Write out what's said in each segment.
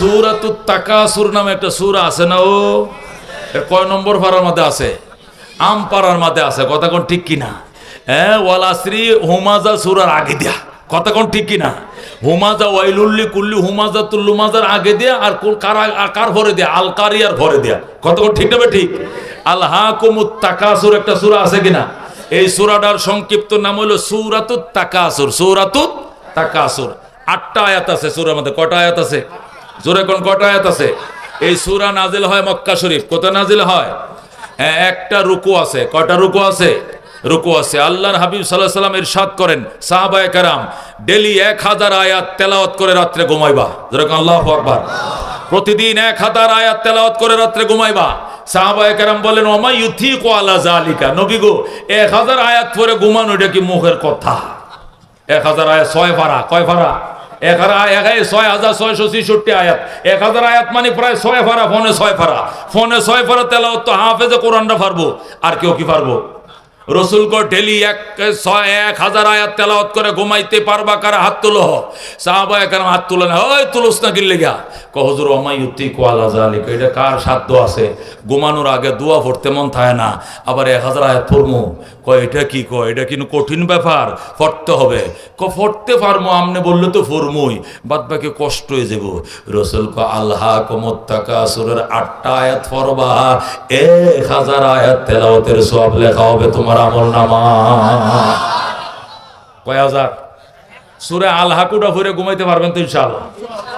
সুরাতুত তাকাসুর নামে একটা সুরা আছে না ও? কয় নম্বর পাড়ার মধ্যে আছে? আম পাড়ার মধ্যে আছে, কথা কোন ঠিক কিনা? হ্যাঁ ওয়ালাশ্রী হুমাজা সুরার আগে দেয়া, কথা কোন ঠিক কিনা? হুমাজা ওয়াইলুল্লি কুল্লি হুমাজা তুল্লু মাজার আগে দেয়া আর কার কার ভরে দেয়া? আল কারিয়ার ভরে দেয়া, কথা কোন ঠিক না ঠিক? আল্লাহ কুমুত তাকাসুর একটা সুরা আছে কিনা? এই সুরাটার সংক্ষিপ্ত নাম হলো সুরাতুত তাকাসুর সুরাতুত তাকাসুর। আটটা আয়াত আছে সুরার মধ্যে কটা আয়াত আছে? জোরে কোন কটা আয়াত আছে? এই সুরা নাজিল হয় মক্কা শরীফ। কোথায় নাজিল হয়? হ্যাঁ, একটা রুকু আছে। কটা রুকু আছে? রুকু আছে। আল্লাহর হাবিব সাল্লাহ সাল্লাম ইরশাদ করেন সাহাবায়ে কারাম ডেলি এক হাজার আয়াত তেলাওয়াত করে রাত্রে ঘুমাইবা। যেরকম আল্লাহ আকবার। প্রতিদিন এক হাজার আয়াত তেলাওয়াত করে রাত্রে ঘুমাইবা। সাহাবায়ে কারাম বলেন ওমা ইউথিক আলা জালিকা নবী গো এক হাজার আয়াত পরে ঘুমানো এটা কি মুখের কথা? এক হাজার আয়াত ছয় ফারা কয় ফারা? এক হাজার এক হাজার ছয় হাজার ছয়শো ছিষট্টি আয়াত। এক হাজার আয়াত মানে প্রায় ছয় ফারা, ফোনে ছয় ফারা। ফোনে ছয় ফারা তেলাওয়াত তো হাফেজে কোরআনটা পারব আর কেউ কি পারব রসুল কো ডেলি এক, ছয়, এক হাজার আয়াত তেলাওয়াত করে ঘুমাইতে পারবা কারা? হাত তুলো। সাহাবা হাত তুলে না ওই না কার সাধ্য আছে? ঘুমানোর আগে দোয়া পড়তে মন থাকে না, আবার এক হাজার আয়াত কয়, এটা কি? এটা কিন্তু কঠিন ব্যাপার, পড়তে হবে। ক পড়তে পারমো, আমনে বললে তো ফরমুই বাদ বাকি কষ্ট হয়ে যাব রসুল ক আল্লাহ সুরের আটটা আয়াত পড়বা। এক হাজার আয়াত সব লেখা হবে তোমার আমল নামা কয় হাজার সুরে আল্লাহ কুটা ফুরে ঘুমাইতে পারবেন তো ইনশাআল্লাহ।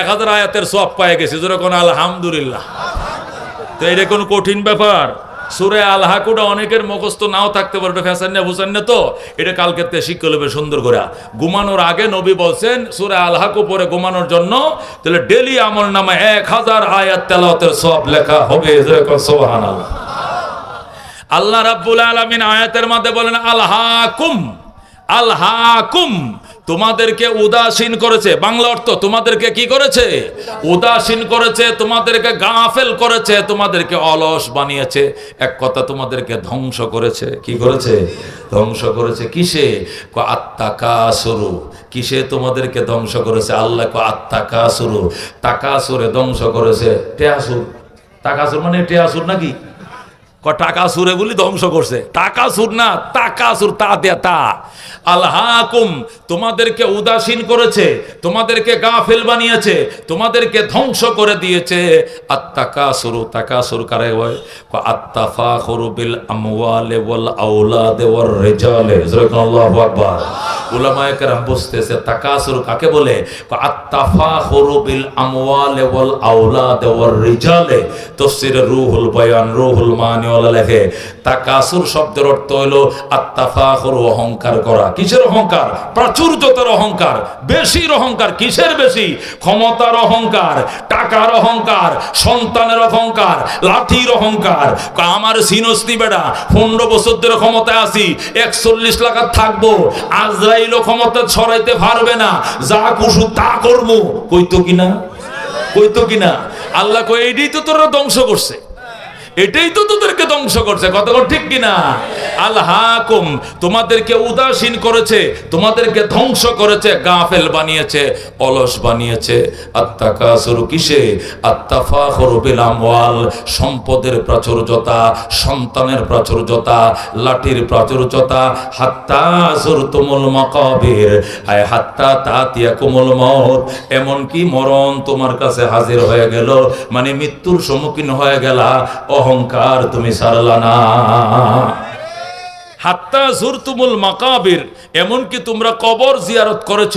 এক হাজার আয়াতের সব পায়ে গেছে। যেরকম আলহামদুলিল্লাহ। তো এটা কোনো কঠিন ব্যাপার? সুরে আলহাকুটা অনেকের মুখস্থ নাও থাকতে পারে এটা ফ্যাশন না বুঝেন না তো। এটা কালকে তে শিক্ষা নেবে সুন্দর করে। ঘুমানোর আগে নবী বলছেন, সুরে আলহাকু পরে ঘুমানোর জন্য, তাহলে ডেলি আমল নামে এক হাজার আয়াত তেলাওয়াতের সব লেখা হবে। আল্লাহ রাব্বুল আলামিন আয়াতের মধ্যে বলেন, আলহাকুম আলহাকুম তোমাদেরকে উদাসীন করেছে। বাংলা অর্থ, তোমাদেরকে কি করেছে? উদাসীন করেছে, তোমাদেরকে গাফেল করেছে, তোমাদেরকে অলস বানিয়েছে। এক কথা তোমাদেরকে ধ্বংস করেছে। কি করেছে? ধ্বংস করেছে কিসে? ক আত্মাকা শুরু কিসে তোমাদেরকে ধ্বংস করেছে? আল্লাহ ক আত্মাকা শুরু তাকাসুরে ধ্বংস করেছে। টেয়াসুর তাকাসুর মানে টেয়াসুর নাকি? টাকা সুরে বলি ধ্বংস করছে। টাকা সুর না, টাকা সুর, তা দে তা। আল্লাহাকুম তোমাদেরকে উদাসীন করেছে, তোমাদেরকে গাফেল বানিয়েছে, তোমাদেরকে ধ্বংস করে দিয়েছে। আত্তাকা সুরু সুর কারে হয়? আমওয়ালে ওয়াল কেরাম বুঝতেছে কাকে বলে? আত্তাফা খরুবিল আমওয়ালে ওয়াল আওলাদে ওয়ার রিজালে। তফসিরে রুহুল বয়ান, রুহুল মানি ওয়ালা লেখে। শব্দের অর্থ অহংকার করা। কিসের অহংকার? প্রাচুর্যতার অহংকার। অহংকার কিসের বেশি? ক্ষমতার অহংকার, টাকার অহংকার, সন্তানের অহংকার, লাঠির অহংকার। আমার সিনস্তি বেড়া, পনেরো বছর ক্ষমতায় আছি, একচল্লিশ লাখ থাকব। আজরাইলও ক্ষমতা ছড়াইতে পারবে না। যা কুসু তা করব। কইতো কিনা? কইতো কিনা? আল্লাহ কই তো তোরা ধ্বংস করছে। এটাই তো তোদেরকে ধ্বংস করছে। কতক্ষণ ঠিক কিনা? আল্লাহাকুম তোমাদেরকে উদাসীন করেছে, তোমাদেরকে ধ্বংস করেছে, গাফেল বানিয়েছে, অলস বানিয়েছে। আত্মাকা শুরু কিসে আমওয়াল, সম্পদের প্রাচুর্যতা, সন্তানের প্রাচুর্যতা, লাঠির প্রাচুর্যতা হাত্তা জুরতুমুল মাকাবির। আয় হাত্তা তাতিয়া কুমুল মত এমনকি মরণ তোমার কাছে হাজির হয়ে গেল মানে মৃত্যুর সম্মুখীন হয়ে গেলা। অহংকার তুমি সারলা না। হাত্তা জুরতুমুল মাকাবির, এমনকি তোমরা কবর জিয়ারত করেছ।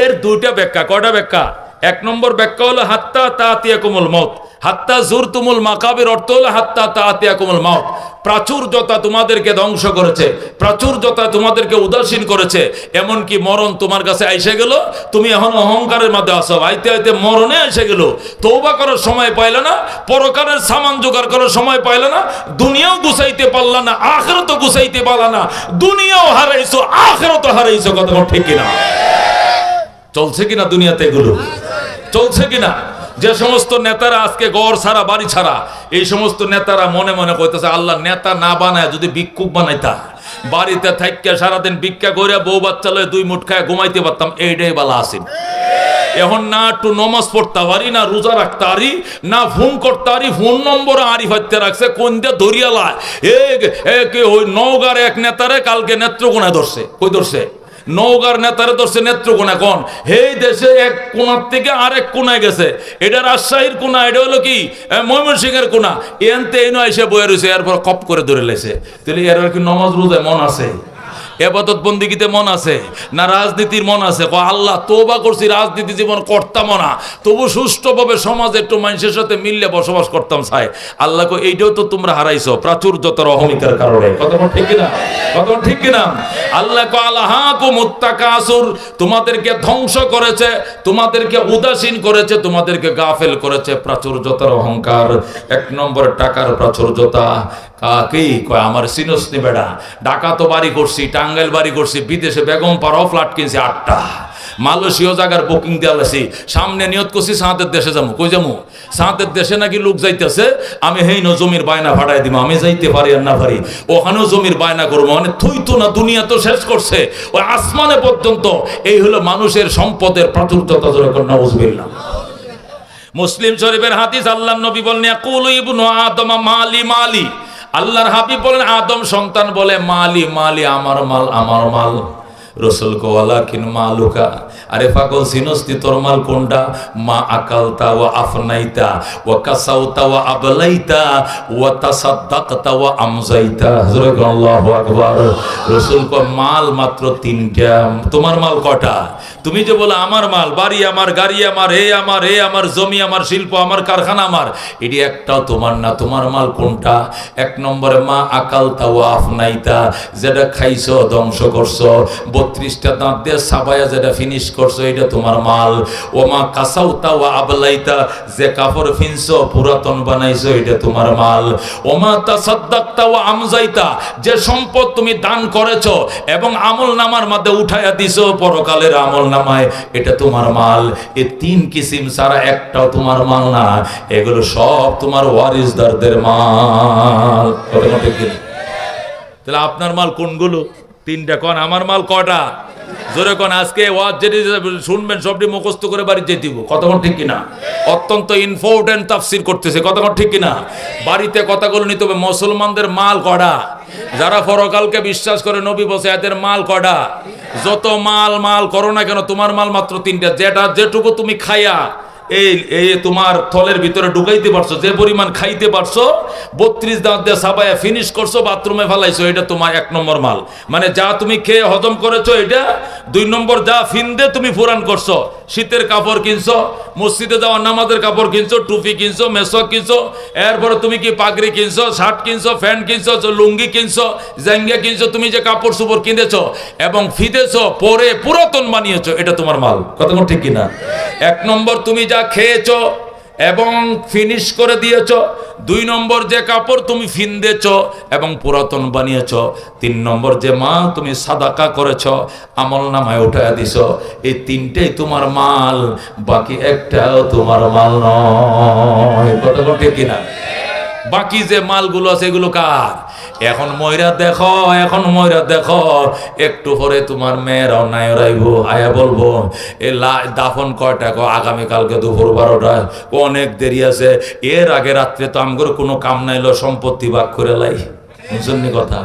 এর দুইটা ব্যাখ্যা, কয়টা ব্যাখ্যা? এক নম্বর ব্যাখ্যা হলো, হাত্তা তা কোমল মত হাত্তা জুর তুমুল মাকাবের অর্থ হলো হাত্তা তাতিয়া কোমল মত প্রাচুর্যতা তোমাদেরকে ধ্বংস করেছে, প্রাচুর্যতা তোমাদেরকে উদাসীন করেছে, এমনকি মরণ তোমার কাছে আইসে গেল, তুমি এখন অহংকারের মধ্যে আসো আইতে আইতে মরণে এসে গেল। তৌবা করার সময় পাইলে না পরকারের সামান জোগাড় করার সময় পাইলে না, দুনিয়াও গুছাইতে পারল না আখেরত গুছাইতে পারলা না, দুনিয়াও হারাইছো আখেরত হারাইছো, কথা ঠিক কিনা? চলছে কিনা দুনিয়াতে এগুলো? চলছে কিনা? যে সমস্ত নেতারা আজকে গড় ছাড়া, বাড়ি ছাড়া, এই সমস্ত নেতারা মনে মনে কইতেছে, আল্লাহ নেতা না বানায় যদি ভিক্ষুক বানাইতা। বাড়িতে থাইকা সারাদিন ভিক্ষা করে বউ বাচ্চা লয়ে দুই মুঠ খায় ঘুমাইতে পারতাম এইটাই বালা আসিন এখন না একটু নমাজ পড়তে পারি, না রোজা রাখতে পারি, না ফোন করতে পারি, ফোন নম্বর আরি হত্যা রাখছে, কোন দিয়ে ধরিয়ালা এ এ কে ওই এক নেতারে কালকে নেত্রকোনায় ধরছে। কই ধরছে? নওগাঁর নেতারে ধরছে নেত্রকোনা কোন? এই দেশে এক কোনার থেকে আরেক কোনায় গেছে। এটা রাজশাহীর কোনা এটা হলো কি? ময়মনসিং এর কোনা এনতে এনো এসে বয়ে রয়েছে এরপর কপ করে ধরে লেছে। তাহলে এর কি নমাজ রোজায় মন আছে? এবাদত বন্দিগিতে মন আছে, না রাজনীতির মন আছে? কয়, আল্লাহ তোবা করছি, রাজনীতি জীবন করতাম না। তবু সুষ্ঠুভাবে সমাজে একটু মানুষের সাথে মিললে বসবাস করতাম চাই আল্লাহ কো এইটাও তো তোমরা হারাইছো, প্রাচুর্যতার অহমিকার কারণে। বল ঠিক কিনা? বল ঠিক কিনা? আল্লাহ কো আল্লাহ কো মুত্তাকাসুর, তোমাদেরকে ধ্বংস করেছে, তোমাদেরকে উদাসীন করেছে, তোমাদেরকে গাফেল করেছে, প্রাচুর্যতার অহংকার। এক নম্বর টাকার প্রাচুর্যতা কাকেই কয়, আমার সিনসনি বেড়া। ঢাকা তো বাড়ি করছি, টাঙ্গাইল বাড়ি করছি, বিদেশে বেগম পাড়াও ফ্ল্যাট কিনছি আটটা। মালয়েশীয় জায়গার বুকিং দেওয়া আছে সামনে নিয়ত করছি সাঁতের দেশে যাব। কই যাব? সাঁতের দেশে নাকি লোক যাইতেছে, আমি হেই ন জমির বায়না ভাড়াই দিব আমি যাইতে পারি আর না পারি, ওখানেও জমির বায়না করব। মানে থুই তো না, দুনিয়া তো শেষ করছে। ওই আসমানে পর্যন্ত এই হলো মানুষের সম্পদের প্রাচুর্যতা যেরকম নজবিল্লা মুসলিম শরীফের হাদিস আল্লাহ নবী বলেন ইয়াকুলু ইবনু আদম মালি মালি। আল্লাহর হাবিব বলেন আদম সন্তান বলে মালি মালি আমার মাল আমার মাল। রসুল কোয়ালা কিন মালুকা আরে পাগল সিনস্তি তোর মাল কোনটা? মা আকালতা ও আফনাইতা ও কাসাউতা ও আবলাইতা ও তাসাদ্দাকতা ও আমজাইতা। হযরত আল্লাহু আকবার। রসুল কো, মাল মাত্র তিনটা, তোমার মাল কটা? তুমি যে বলে আমার মাল, বাড়ি আমার, গাড়ি আমার, এ আমার এ আমার, জমি আমার, শিল্প আমার, কারখানা আমার, এটি একটাও তোমার না, তোমার মাল কোনটা? এক নম্বরে, মা আকাল তাও আফনাইতা, যেটা খাইছো, ধ্বংস করছ বত্রিশটা দাঁত দিয়ে সাবায়া যেটা ফিনিশ করছ এটা তোমার মাল। ও মা কাসাও তাও আবলাইতা, যে কাপড় ফিনছো, পুরাতন বানাইছো এটা তোমার মাল। ও মা তা সদ্দাক তাও আমজাইতা, যে সম্পদ তুমি দান করেছ এবং আমল নামার মধ্যে উঠাইয়া দিছো, পরকালের আমল নামায়, এটা তোমার মাল। এ তিন কিসিম সারা একটাও তোমার মাল না, এগুলো সব তোমার ওয়ারিসদারদের মাল? তাহলে আপনার মাল কোনগুলো? তিনটা কন, আমার মাল কটা? জোরে কন, আজকে ওয়াজ যেটি শুনবেন, সবটি মুখস্থ করে বাড়ি যেতে দিব। কতক্ষণ ঠিক কিনা? অত্যন্ত ইম্পর্টেন্ট তাফসির করতেছে, কতক্ষণ ঠিক কিনা? বাড়িতে কথাগুলো নিতে হবে, মুসলমানদের মাল কটা? যারা পরকালকে বিশ্বাস করে নবী বসে এদের মাল কটা? যত মাল মাল করো না কেন, তোমার মাল মাত্র তিনটা। যেটা যেটুকু তুমি খাইয়া এই এই তোমার থলের ভিতরে ঢুকাইতে পারছ, যে পরিমাণ খাইতে পারছ, বত্রিশ দাঁত দিয়ে সাবাইয়া ফিনিশ করছ, বাথরুমে ফেলাইছো, এটা তোমার এক নম্বর মাল। মানে যা তুমি খেয়ে হজম করেছ, এটা দুই নম্বর যা ফিন্দে তুমি ফুরান করছ। শীতের কাপড় কিনছো, মসজিদে যাওয়ার নামাজের কাপড় কিনছো, টুপি কিনছো, মেসক কিনছো, এরপরে তুমি কি পাগড়ি কিনছো, শার্ট কিনছো, প্যান্ট কিনছো লুঙ্গি কিনছো, জাঙ্গিয়া কিনছো, তুমি যে কাপড় সুপড় কিনেছো এবং ফিদেছো, পরে পুরাতন বানিয়েছো, এটা তোমার মাল। কথা ঠিক কিনা? এক নম্বর, তুমি যা খেয়েছো এবং ফিনিশ করে দিয়েছ। দুই নম্বর যে কাপড় তুমি ফিন্দেছ এবং পুরাতন বানিয়েছ। তিন নম্বর যে মা তুমি সাদাকা করেছ, আমল নামায় উঠায় দিছ। এই তিনটেই তোমার মাল, বাকি একটাও তোমার মাল নয়। কথা বলতে কিনা? বাকি যে মালগুলো আছে, এগুলো কার? এখন ময়রা দেখো, এখন ময়রা দেখো। একটু পরে তোমার মেয়ের নাই রাইবো আয়া বলব, এ দাফন কয়টা কো আগামীকালকে দুপুর বারোটায়। অনেক দেরি আছে। এর আগে রাত্রে তো আমগর কোনো কাম নাইলো সম্পত্তি ভাগ করে লাই। বুঝছেন কথা।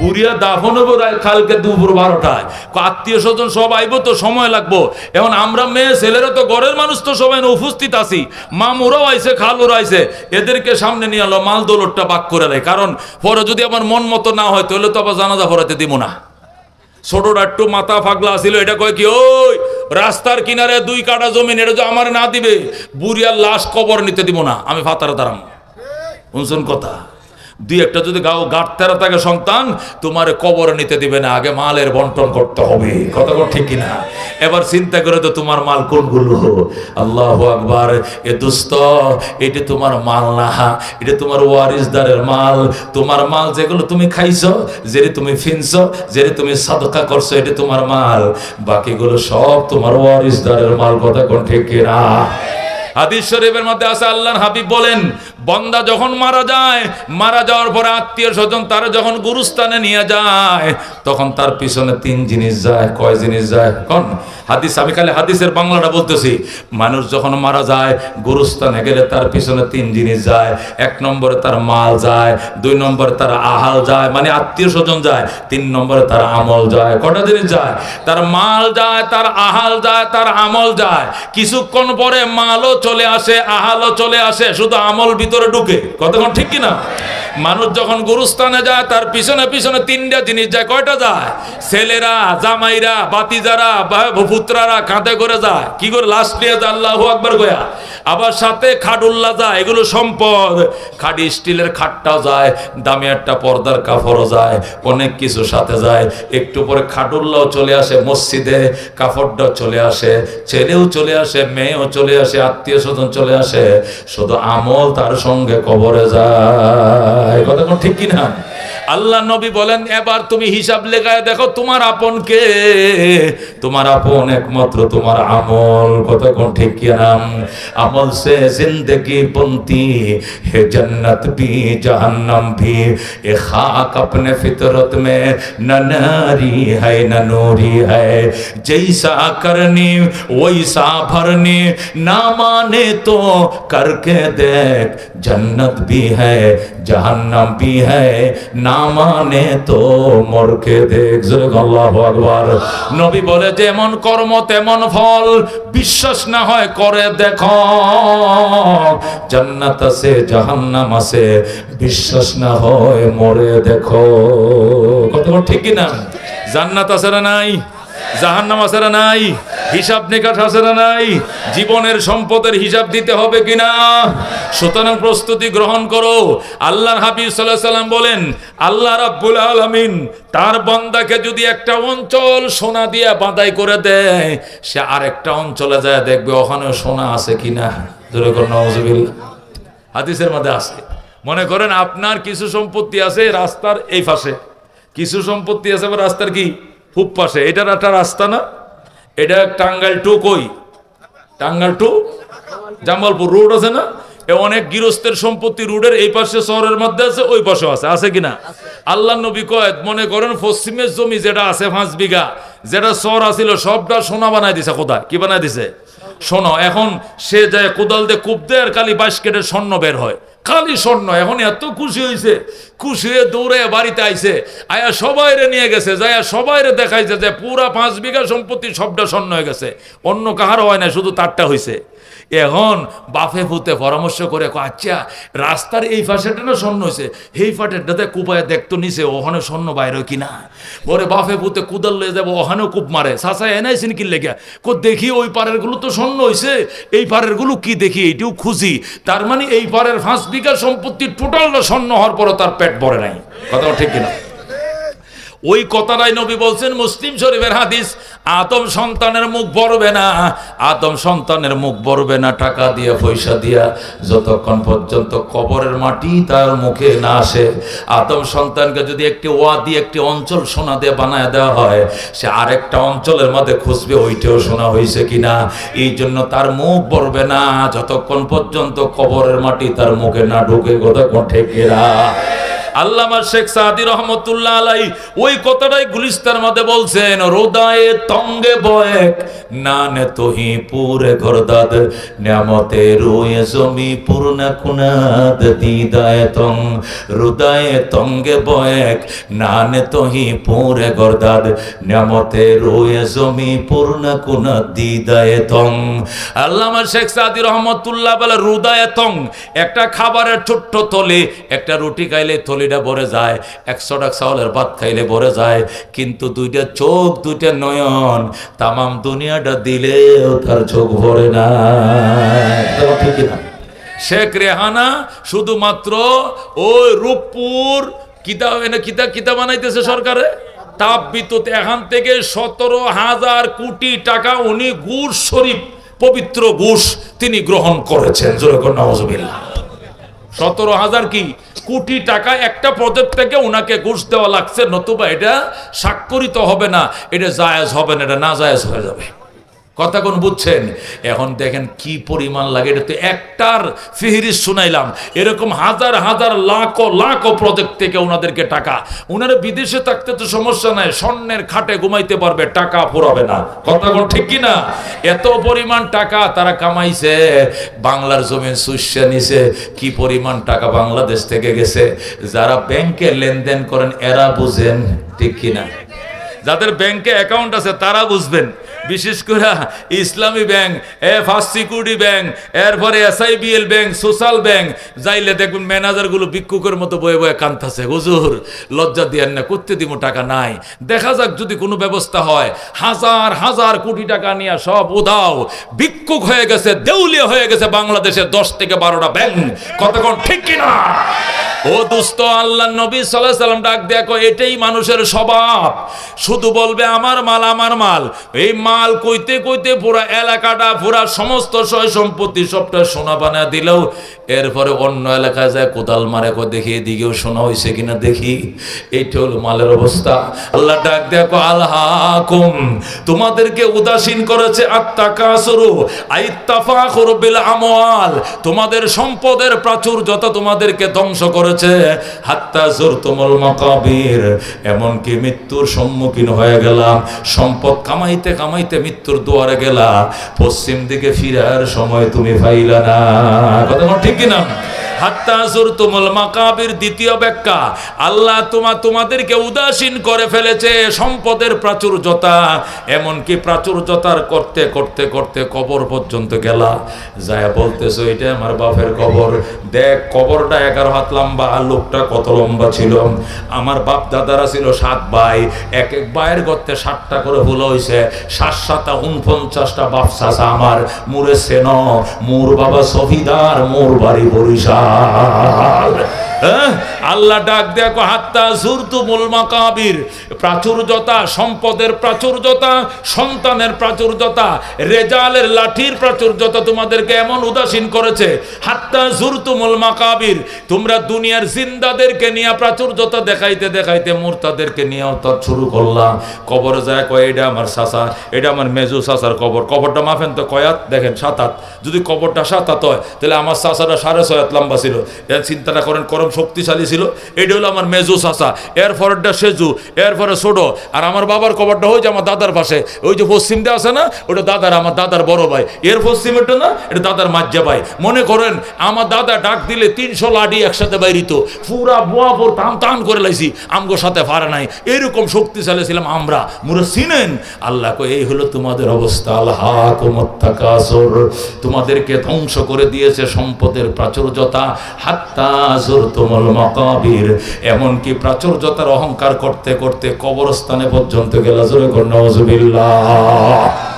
বুড়িয়া দাফন হব কালকে দুপুর বারোটায়। আত্মীয় স্বজন সব আইবো তো সময় লাগবো। এখন আমরা মেয়ে ছেলেরা তো ঘরের মানুষ তো সবাই উপস্থিত আছি। মামুরাও আইছে খালুরা আইছে। এদেরকে সামনে নিয়ে আলো, মাল দৌলতটা বাক করে দেয়। কারণ পরে যদি আমার মন মতো না হয়, তাহলে তো আবার জানাজা পড়াতে দিব না। ছোটটা একটু মাথা ফাগলা ছিল, এটা কয় কি, ওই, রাস্তার কিনারে দুই কাটা জমিন এটা যে আমার না দিবে। বুড়িয়ার লাশ কবর নিতে দিব না, আমি ফাতারে দাঁড়াম। শুনছেন কথা? দুই একটা যদি গাও গাঁটতেরা থাকে সন্তান, তোমার কবরে নিতে দিবে না, আগে মালের বন্টন করতে হবে। কথা কথা ঠিক কিনা? এবার চিন্তা করে তো তোমার মাল কোনগুলো? আল্লাহ আকবার, এ দুস্ত, এটা তোমার মাল না, এটা তোমার ওয়ারিসদারের মাল। তোমার মাল যেগুলো তুমি খাইছো, যেটা তুমি ফিনছো, যেটা তুমি সাদকা করছ, এটা তোমার মাল। বাকিগুলো সব তোমার ওয়ারিসদারের মাল, কথা কোন ঠিক কিনা? হাদিস শরীফের মধ্যে আছে, আল্লাহর হাবিব বলেন বন্দা যখন মারা যায়, মারা যাওয়ার পরে আত্মীয় স্বজন তারা যখন গুরুস্থানে নিয়ে যায়, তখন তার পিছনে তিন জিনিস যায়, কয় জিনিস যায়? কোন? হাদিস, আমি খালি হাদিসের বাংলাটা বলতেছি। মানুষ যখন মারা যায়, গুরুস্থানে গেলে তার পিছনে তিন জিনিস যায়। এক নম্বরে তার মাল যায়, দুই নম্বরে তার আহাল যায় মানে আত্মীয় স্বজন যায়, তিন নম্বরে তার আমল যায়। কটা জিনিস যায়? তার মাল যায়, তার আহাল যায়, তার আমল যায়। কিছুক্ষণ পরে মালও চলে আসে, আহালও চলে আসে, শুধু আমল ভিতরে ঢুকে কতক্ষণ ঠিক কিনা? মানুষ যখন গুরুস্থানে যায়, তার পিছনে পিছনে তিনটা জিনিস যায়। কয়টা যায়? ছেলেরা, জামাইরা বাতিজারা পুত্রারা কাঁধে করে যায়। কি করে? লাস্ট নিয়ে যায়, আল্লাহ আকবর গোয়া আবার সাথে খাটুল্লা যায়, এগুলো সম্পদ। খাটি স্টিলের খাটটাও যায়, দামি একটা পর্দার কাপড়ও যায়, অনেক কিছু সাথে যায়। একটু পরে খাটুল্লাও চলে আসে মসজিদে কাপড়টাও চলে আসে, ছেলেও চলে আসে, মেয়েও চলে আসে আত্মীয় স্বজন চলে আসে। শুধু আমল তার সঙ্গে কবরে যায়। কথা ঠিক কিনা? আল্লাহ নবী বলেন এবার তুমি হিসাব লেখায় দেখো তোমার আপন কে তোমার আপন একমাত্র তোমার আমল কত কোন ঠিক কিনা আমল সে जिंदगी बनती है जन्नत भी जहन्नम भी ये खाक अपने फितरत में न नारी है न नूरी है जैसा करनी वैसा भरनी ना माने तो करके देख जन्नत भी है जहन्नम भी है না মানে তো মরকে দেখ আল্লাহ আকবার। নবী বলে, যেমন কর্ম, তেমন ফল, বিশ্বাস না হয় করে দেখো। জান্নাত আছে, জাহান্নাম আছে, বিশ্বাস না হয় মরে দেখো। কত ঠিক কি না জান্নাত আছে না নাই? জাহান্নাম আছে না নাই? হিসাব নিকাশ আছে না নাই? জীবনের সম্পদের হিসাব দিতে হবে কিনা? সুতরাং প্রস্তুতি গ্রহণ করো। আল্লাহর হাবিব সাল্লাহ সাল্লাম বলেন, আল্লাহ রাব্বুল আলামিন তার বান্দাকে যদি একটা অঞ্চল সোনা দিয়ে বাঁধাই করে দেয়, সে আরেকটা অঞ্চলে যায় দেখবে ওখানে সোনা আছে কিনা? জোরে হাদিসের মধ্যে আছে। মনে করেন আপনার কিছু সম্পত্তি আছে রাস্তার এই পাশে। কিছু সম্পত্তি আছে রাস্তার কি? খুব পাশে। এটার একটা রাস্তা না? এটা টাঙ্গাইল টু কই? টাঙ্গাইল টু? জামালপুর রোড আছে না? এ অনেক গৃহস্থের সম্পত্তি রোডের এই পাশে শহরের মধ্যে আছে, ওই পাশে আছে। আছে কিনা? আল্লাহ নবী কয়, মনে করেন পশ্চিমের জমি যেটা আছে পাঁচ বিঘা, যেটা শহর আছিল, সবটা সোনা বানাই দিছে কোথায়? কি বানাই দিছে? শোনো এখন সে যায় কোদাল দিয়ে কূপ দেয় আর কালি বাইশ কেটে স্বর্ণ বের হয়। খালি স্বর্ণ, এখন এত খুশি হয়েছে খুশি হয়ে দৌড়ে বাড়িতে আইছে, আয়া সবাইরে নিয়ে গেছে, যায়া সবাইরে দেখাইছে যে পুরা পাঁচ বিঘা সম্পত্তি সবটা স্বর্ণ হয়ে গেছে, অন্য কাহারও হয় না শুধু তারটা হয়েছে এখন বাফে ফুতে পরামর্শ করে আচ্ছা রাস্তার এই পাশেটা না স্বর্ণ হয়েছে এই পাটেরটাতে কুপায় দেখতো নিছে ওখানে স্বর্ণ বাইরে কিনা? পরে বাফে ফুতে কুদাল লয়ে যাব ওখানেও কূপ মারে। সাসা এনাইছেন কি লেগে? কো দেখি, ওই পারেরগুলো তো স্বর্ণ হয়েছে এই পারেরগুলো কি দেখি? এইটিও খুঁজি। তার মানে এই পারের ফাঁস বিঘা সম্পত্তি টোটাল স্বর্ণ হওয়ার পরও তার পেট ভরে নাই। কথা ঠিক কিনা? ওই কথাটাই নবী বলছেন, মুসলিম শরীফের হাদিস, আদম সন্তানের মুখ ভরবে না, আদম সন্তানের মুখ ভরবে না, টাকা দিয়ে, পয়সা দিয়া, যতক্ষণ পর্যন্ত কবরের মাটি তার মুখে না আসে। আদম সন্তানকে যদি একটি ওয়া দিয়ে একটি অঞ্চল সোনা দিয়ে বানায় দেওয়া হয়, সে আরেকটা অঞ্চলের মধ্যে খুঁজবে, ওইটাও শোনা হয়েছে কিনা। এই জন্য তার মুখ ভরবে না, যতক্ষণ পর্যন্ত কবরের মাটি তার মুখে না ঢুকে কথা ঠেকেরা আল্লামা শেখ সাদি রহমতুল্লাহ আলাই ওই কথাটাই গুলিস্তার মধ্যে বলছেন, রোদায়ে তঙ্গে বয়েক, নানে তোহি পুরে ঘরদাদ, নিয়ামতে রুয়ে জমি পূর্ণ কুনাদ, দিদায় তং, রুদায়ে তঙ্গে বয়েক, নানে তোহি পুরে ঘরদাদ, নিয়ামতে রুয়ে জমি পূর্ণ কুনাদ, দিদায় তং। আল্লামা শেখ সাদি রহমতুল্লাহ বলে, রুদায়ে তং, একটা খাবারের ছোট্ট থলে একটা রুটি খাইলে থলির পেটটা ভরে যায়, একশো টাকা চাউলের ভাত খাইলে ভরে যায়, কিন্তু দুইটা চোখ, দুইটা নয়ন তামাম দুনিয়াটা দিলেও তার চোখ ভরে না। শেখ রেহানা শুধুমাত্র ওই রূপপুর কিতা, এনে কিতা কিতা বানাইতেছে সরকারে? তাপ বিদ্যুৎ, এখান থেকে সতেরো হাজার কোটি টাকা উনি ঘুষ শরীফ, পবিত্র ঘুষ তিনি গ্রহণ করেছেন। জোরকর নওয়াজবিল্লাহ। সতেরো হাজার কি? কোটি টাকা একটা প্রজেক্ট থেকে ওনাকে ঘুষ দেওয়া লাগছে, নতুবা এটা স্বাক্ষরিত হবে না, এটা জায়াজ হবে না, এটা না জায়াজ হয়ে যাবে। কথা কোন বুঝছেন? এখন দেখেন কি পরিমাণ লাগে, এটা তো একটার ফিহিরিস শুনাইলাম। এরকম হাজার হাজার, লাখ, লাখো প্রজেক্ট থেকে ওনাদেরকে টাকা। ওনারা বিদেশে থাকতে তো সমস্যা নাই, স্বর্ণের খাটে ঘুমাইতে পারবে, টাকা ফুরাবে না। কথা কোন ঠিক কি না এত পরিমাণ টাকা তারা কামাইছে, বাংলার জমিন সুস্যা নিছে, কি পরিমাণ টাকা বাংলাদেশ থেকে গেছে? যারা ব্যাংকে লেনদেন করেন, এরা বুঝেন ঠিক কিনা? যাদের ব্যাংকে অ্যাকাউন্ট আছে, তারা বুঝবেন। বিশেষ করে ইসলামী ব্যাংক, এ ফার্স্ট সিকিউরিটি ব্যাংক, এরপরে এসআইবিএল ব্যাংক, সোশ্যাল ব্যাংক, যাইলে দেখবেন ম্যানেজারগুলো ভিক্ষুকের মতো বয়ে বয়ে কান্তাছে হুজুর, লজ্জা দিয়েন না, করতে দিব টাকা নাই। দেখা যাক যদি কোনো ব্যবস্থা হয়, হাজার হাজার কোটি টাকা নিয়ে সব উধাও। ভিক্ষুক হয়ে গেছে, দেউলিয়া হয়ে গেছে বাংলাদেশের দশ থেকে বারোটা ব্যাংক। কতক্ষণ ঠিক কিনা? ও দুস্থ আল্লাহ নবী সাল্লাহ সাল্লাম ডাক দেখো এটাই মানুষের স্বভাব। শুধু বলবে, আমার মাল আমার মাল। এই মাল কইতে কইতে পুরা এলাকাটা, পুরা সমস্ত সয় সম্পত্তি সবটা সোনা বানা দিলেও, এরপরে অন্য এলাকায় যায়, কোদাল মারে কো দেখি, এদিকেও শোনা হয়েছে কিনা দেখি। এইটা হলো মালের অবস্থা। আল্লাহ ডাক দেখো আল্লাহকুম তোমাদেরকে উদাসীন করেছে আত্মাকাসরু আইত্তাফাখুরু বিল আমওয়াল। তোমাদের সম্পদের প্রাচুর্যতা তোমাদেরকে ধ্বংস করেছে, হাত্তা তোমল মকাবির। এমনকি মৃত্যুর সম্মুখীন হয়ে গেলাম, সম্পদ কামাইতে কামাইতে মৃত্যুর দুয়ারে গেলা পশ্চিম দিকে ফিরার সময় তুমি পাইলা না। কথা ঠিক কিনা? হাত্তা জুরতুমুল মাকাবির দ্বিতীয় ব্যাখ্যা তোমাদেরকে উদাসীন করে ফেলেছে সম্পদের প্রাচুর্যতা, এমনকি প্রাচুর্যতার করতে করতে করতে কবর পর্যন্ত গেলা। বলতেছো, এটা আমার বাপের কবর। দেখ, কবরটা হাত লম্বা আর লোকটা কত লম্বা ছিল। আমার বাপ দাদারা ছিল সাত ভাই। এক এক ভাইয়ের গর্তে ষাটটা করে ভুল হয়েছে সাত সাতটা উনপঞ্চাশটা বাপ চাষা আমার। মুরে সেন, মোর বাবা সফিদার, মোর বাড়ি বরিশাল। হ্যাঁ? আল্লাহ ডাক দেখো হাত্তা জুরতু মুল মাকাবির। প্রাচুর্যতা, সম্পদের প্রাচুর্যতা, সন্তানের প্রাচুর্যতা, রেজালের লাঠির প্রাচুর্যতা তোমাদেরকে এমন উদাসীন করেছে। হাত্তা জুরতু মুল মাকাবির, তোমরা দুনিয়ার জিন্দাদেরকে নিয়ে প্রাচুর্যতা দেখাইতে দেখাইতে মূর্তাদেরকে নিয়েও তো শুরু করলাম। কবর যায় কয় এটা আমার সাসা এটা আমার মেজু সাসার কবর। কবরটা মাফেন তো কয়াত দেখেন সাতাত যদি কবরটা সাতাত হয়, তাহলে আমার সাসাটা সাড়ে ছয়াত লম্বা ছিল। চিন্তাটা করেন, করম শক্তিশালী ছিল। এটা হলো আমার মেজু সাসা এর পরেরটা সেজু এর পরে ছোটো। আর আমার বাবার কবরটা হয়েছে আমার দাদার পাশে। ওই যে পশ্চিম দিয়ে আছে না, ওটা দাদার, আমার দাদার বড় ভাই। এর পশ্চিমেরটা না, এটা দাদার মাজ্জা ভাই। মনে করেন, আমার দাদা ডাক দিলে তিনশো লাডি একসাথে বাইরিত। পুরা বুয়া পর টান টান করে লাইছি, আমগো সাথে পারে নাই। এরকম শক্তিশালী ছিলাম আমরা। মুরে চিনেন? আল্লাহ কো এই হলো তোমাদের অবস্থা। আল্লাহ কুমত্তাকাসুর তোমাদেরকে ধ্বংস করে দিয়েছে সম্পদের প্রাচুর্যতা। হাত্তা জুরতুমুল মাকাবির এমনকি প্রাচুর্যতার অহংকার করতে করতে কবরস্থানে পর্যন্ত গেল। জোরে নাউজুবিল্লাহ।